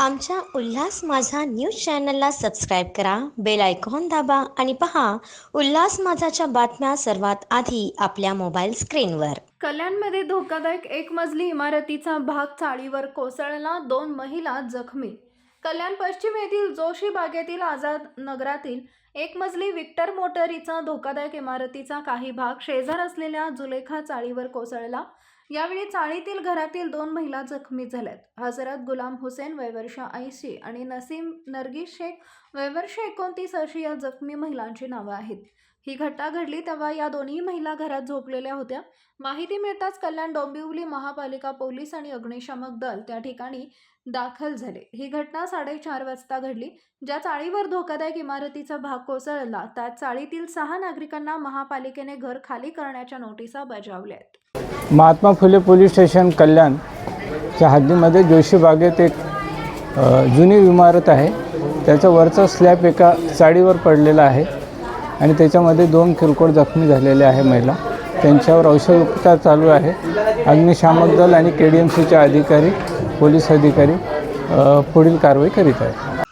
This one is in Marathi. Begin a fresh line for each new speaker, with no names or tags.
आमच्या उल्हास माझा न्यूज चॅनलला सबस्क्राईब करा बेल आयकॉन दाबा आणि पहा उल्हास माझाच्या बातम्या सर्वात आधी आपल्या मोबाईल स्क्रीनवर.
कल्याणमध्ये धोकादायक एक मजली इमारतीचा भाग चाळीवर कोसळला दोन महिला जखमी. कल्याण पश्चिम येथील जोशी बागेतील आझाद नगरातील एक मजली विक्टर मोटरीचा धोकादायक इमारतीचा काही भाग शेजार असलेल्या जुलेखा चाळीवर कोसळला. यावेळी चाळीतील घरातील दोन महिला जखमी झाल्यात. हजरत गुलाम हुसेन वयवर्ष ऐंशी आणि नसीम नरगिस शेख वयवर्ष एकोणतीस अशी या जखमी महिलांची नावं आहेत. ही घटना घडली तेव्हा या दोन्ही महिला घरात झोपलेल्या होत्या. माहिती मिळताच कल्याण डोंबिवली महापालिका पोलीस आणि अग्निशामक दल त्या ठिकाणी दाखल झाले. ही घटना साडेचार वाजता घडली. ज्या चाळीवर धोकादायक इमारतीचा भाग कोसळला त्यात चाळीतील सहा नागरिकांना महापालिकेने घर खाली करण्याच्या नोटिसा बजावल्या आहेत
महात्मा फुले पोलीस स्टेशन कल्याणच्या हद्दीमध्ये जोशीबागेत एक जुनी इमारत आहे. त्याचा वरचा स्लॅब एका चाळीवर पडलेला आहे आणि त्याच्यामध्ये दोन किरकोळ जखमी झालेले आहे महिला. त्यांच्यावर औषधोपचार चालू आहे. अग्निशामक दल आणि के डी एम सीचे अधिकारी पोलीस अधिकारी पुढील कारवाई करीत आहेत.